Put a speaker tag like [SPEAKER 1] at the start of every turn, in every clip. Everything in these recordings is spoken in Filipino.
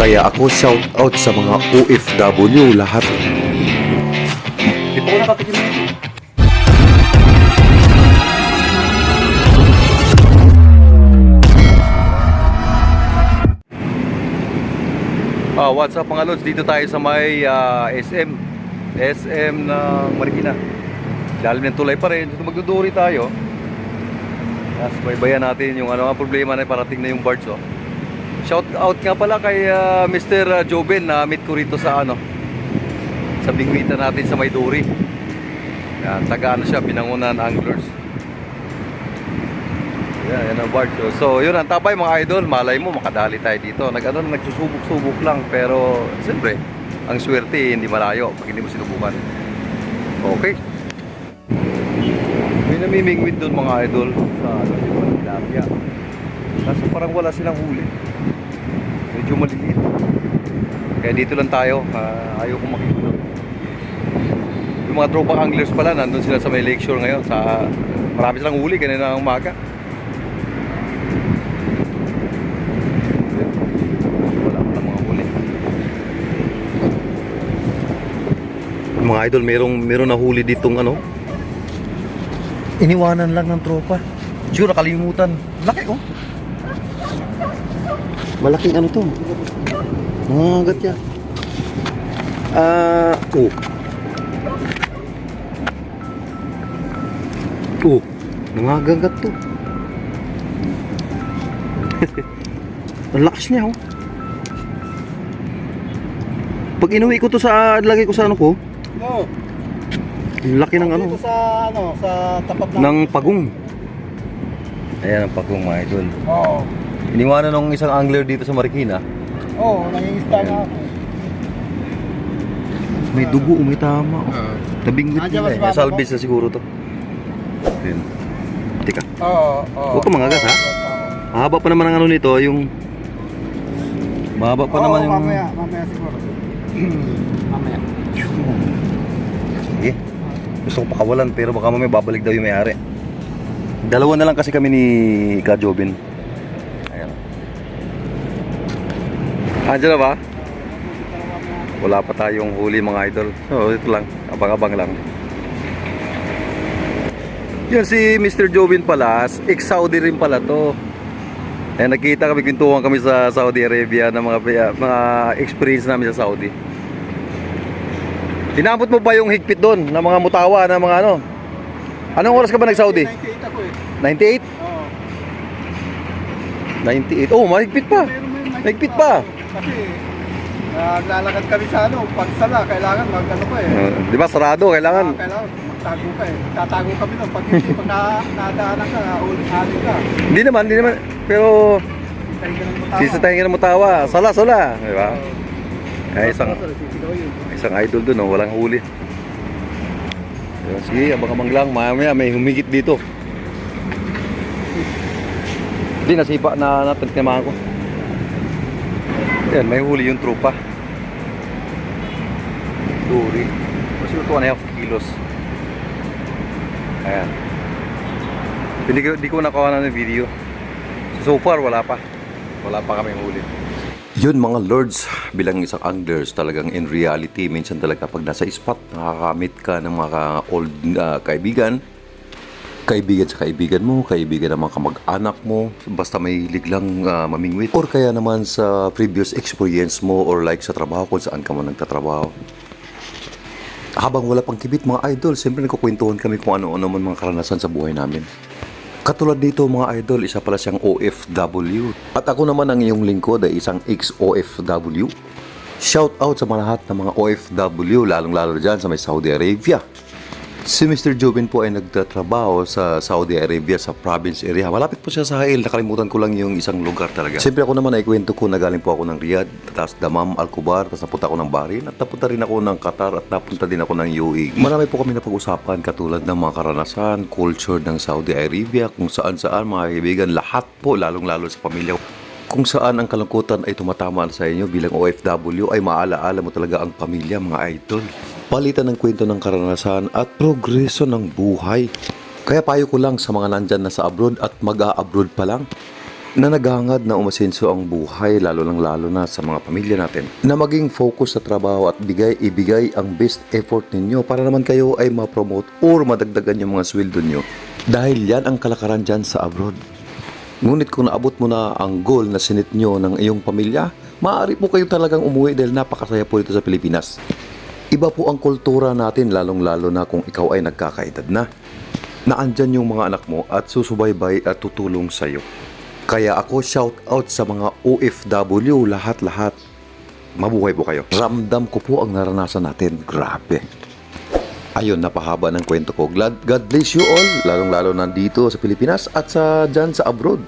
[SPEAKER 1] Kaya ako shout out sa mga OFW lahat.
[SPEAKER 2] Di pa ko nakatikim na ito. Ah, what's up mga lods? Dito tayo sa may ah, SM. SM ng Marikina. Lalim ng tulay pa rin. Dito magduduri tayo. Tapos baybayan natin yung ano, ang problema na parating na yung barge oh. Shout out nga pala kay ah, Mr. Joben na meet ko rito sa ano sa bingwitan natin sa Mayduri. Yan, taga ano siya, binangunan anglers. Yan, yan ang barge. So, yun ang tabay mga idol. Malay mo, makadali tayo dito. Nag, ano, nagsusubok-subok lang. Pero, siyempre, ang swerte, hindi malayo pag hindi mo sinubukan. Okay. May namimingwit doon mga idol sa ano, tilapia. Kaso parang wala silang huli. Medyo maliliit. Kaya dito lang tayo. Ah, ayaw kong makita. Yung mga tropang anglers pala, nandun sila sa may lakeshore ngayon. Sa, marami silang huli kanina ng umaga. Wala pa ng mga huli. Mga idol, merong, meron na huli ditong ano. Iniwanan lang ng tropa. Siguro nakalimutan. Laki oh.
[SPEAKER 1] Malaking ano to? Nangangagat yan. Ah, oh. Oh, nangangagat to. Ang lakas niya oh. Pag inuwi ko to sa lagay ko sa ano ko,
[SPEAKER 3] No.
[SPEAKER 1] ang laki ng ano,
[SPEAKER 3] Dito sa ano, sa tapat ng
[SPEAKER 1] ng pagong. Ayan ang pagong mga idol.
[SPEAKER 3] Oo.
[SPEAKER 1] Iniwanan ng isang angler dito sa Marikina.
[SPEAKER 3] Oo, nangingista nga ako.
[SPEAKER 1] May dugo, may tama. Oh. Tabing ngit
[SPEAKER 3] Nandiyan
[SPEAKER 1] nila eh. Salvage na siguro to. Yun. Tika.
[SPEAKER 3] Oo, oo.
[SPEAKER 1] Huwag ka mangagat, ha? Mahaba pa naman ang ano nito, yung... Mahaba pa
[SPEAKER 3] Oo,
[SPEAKER 1] naman yung...
[SPEAKER 3] mamaya, mamaya siguro. mamaya.
[SPEAKER 1] Sige. Gusto ko pakawalan pero baka mamaya babalik daw yung may-ari. Dalawa na lang kasi kami ni Ka Jobin. Andiyan na ba? Wala pa tayong huli mga idol. So, ito lang. Abang-abang lang. Yun si Mr. Jobin pala, ex-Saudi rin pala to. Eh, nakita kami, kwentuhan kami sa Saudi Arabia ng mga, mga experience namin sa Saudi. Inabot mo ba yung higpit doon ng mga mutawa na mga ano? Anong oras ka ba nag-Saudi?
[SPEAKER 3] 98 ako eh.
[SPEAKER 1] 98?
[SPEAKER 3] Oo.
[SPEAKER 1] 98. Oh, mahigpit pa. Mahigpit pa.
[SPEAKER 3] Kasi, naglalakad kami sa ano, pagsala, kailangan mag ano pa eh.
[SPEAKER 1] Uh, di ba sarado kailangan?
[SPEAKER 3] Ah, kailangan magtago ka eh. Tatago kami nun. Pag hindi, pag na, nadaanan ka, ulit-halik ka.
[SPEAKER 1] Hindi naman, hindi naman. Pero
[SPEAKER 3] Tayo ka ng
[SPEAKER 1] mutawa. Sala, sala, di ba? Kaya isang
[SPEAKER 3] Sisigaw yun.
[SPEAKER 1] isang idol doon, oh, walang huli. Sige, abang-abang lang. Mamaya may humigit dito. Hindi, nasipa na natin tinamahan ko. Yan, may huli yung trupa. Duri. Yung 2 and a half kilos. Ayan. Hindi ko, hindi ko nakuha na ng video. So far, wala pa. Wala pa kami huli. Yun mga lords, bilang isang anglers talagang in reality, minsan talaga pag nasa spot, nakakamit ka ng mga old uh, kaibigan, kaibigan sa kaibigan mo, kaibigan ng mga kamag-anak mo, basta may liglang uh, mamingwit. Or kaya naman sa previous experience mo or like sa trabaho kung saan ka man nagtatrabaho. Habang wala pang kibit mga idol, siyempre nagkukwentuhan kami kung ano-ano man mga karanasan sa buhay namin. Katulad dito mga idol, isa pala siyang OFW. At ako naman ang iyong lingkod ay isang ex-OFW. Shout out sa mga lahat ng mga OFW, lalong-lalo dyan sa may Saudi Arabia. Si Mr. Jobin po ay nagtatrabaho sa Saudi Arabia sa province area. Malapit po siya sa Hail. Nakalimutan ko lang yung isang lugar talaga. Siyempre ako naman ay kwento ko na galing po ako ng Riyadh, tapos Damam, Al-Kubar, tapos napunta ako ng Bahrain, at napunta rin ako ng Qatar, at napunta din ako ng UAE. Marami po kami napag-usapan katulad ng mga karanasan, culture ng Saudi Arabia, kung saan-saan mga kaibigan, lahat po, lalong-lalo sa pamilya. Kung saan ang kalungkutan ay tumatama sa inyo bilang OFW ay maalaala mo talaga ang pamilya mga idol. Palitan ng kwento ng karanasan at progreso ng buhay. Kaya payo ko lang sa mga nandyan na sa abroad at mag-a-abroad pa lang. na naghangad na umasenso ang buhay lalo lang lalo na sa mga pamilya natin na maging focus sa trabaho at bigay ibigay ang best effort ninyo para naman kayo ay ma-promote or madagdagan yung mga sweldo nyo dahil yan ang kalakaran dyan sa abroad ngunit kung naabot mo na ang goal na sinit nyo ng iyong pamilya maaari po kayo talagang umuwi dahil napakasaya po dito sa Pilipinas iba po ang kultura natin lalong lalo na kung ikaw ay nagkakaedad na na andyan yung mga anak mo at susubaybay at tutulong sa'yo. Kaya ako shout out sa mga OFW lahat-lahat. Mabuhay po kayo. Ramdam ko po ang naranasan natin. Grabe. Ayun, napahaba ng kwento ko. Glad, God bless you all, lalong-lalo nandito sa Pilipinas at sa dyan sa abroad.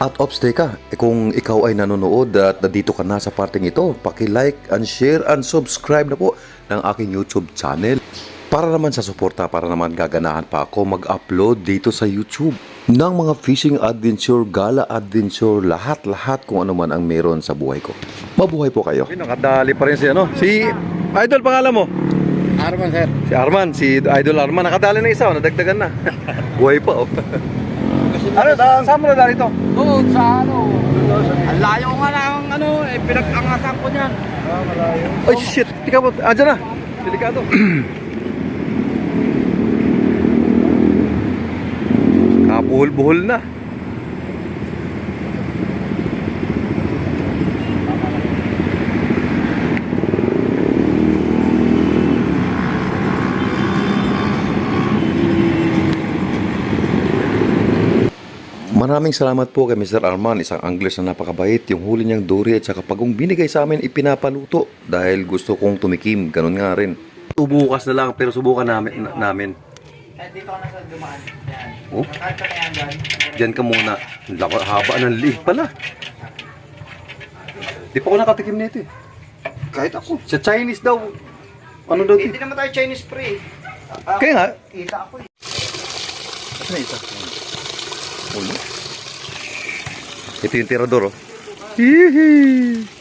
[SPEAKER 1] At ops, teka, eh, kung ikaw ay nanonood at nandito ka na sa parting ito, paki-like and share and subscribe na po ng aking YouTube channel. Para naman sa suporta, para naman gaganahan pa ako mag-upload dito sa YouTube ng mga fishing adventure, gala adventure, lahat-lahat kung ano man ang meron sa buhay ko. Mabuhay po kayo.
[SPEAKER 2] Ay, nakadali pa rin si ano. Si Idol pangalan mo?
[SPEAKER 3] Arman, sir.
[SPEAKER 2] Si Arman, si Idol Arman. Nakadali na isa, oh, nadagdagan na. Buhay pa, oh. ano, ta- saan mo nadali to?
[SPEAKER 3] Doon sa ano. Ang layo nga ng ano, eh, pinag-angasan ko niyan.
[SPEAKER 2] Ay, shit. Tika mo, andyan na. Delikado. Kabuhol-buhol na.
[SPEAKER 1] Maraming salamat po kay Mr. Arman, isang angler na napakabait. Yung huli niyang duri at saka pagong binigay sa amin, ipinapaluto. Dahil gusto kong tumikim, ganun nga rin.
[SPEAKER 2] Bukas na lang, pero subukan namin. na- namin.
[SPEAKER 4] Eh, dito ka na sa dumaan.
[SPEAKER 2] Oh. Diyan ka muna. Laka- haba ng liig pala. Di pa ako nakatikim nito eh.
[SPEAKER 3] Kahit ako.
[SPEAKER 2] Sa Chinese daw. Ano daw?
[SPEAKER 4] Hindi naman tayo Chinese pre.
[SPEAKER 2] Kaya nga.
[SPEAKER 4] Kita ako eh.
[SPEAKER 2] Na isa. Ulo. Ito yung tirador oh. Hihi.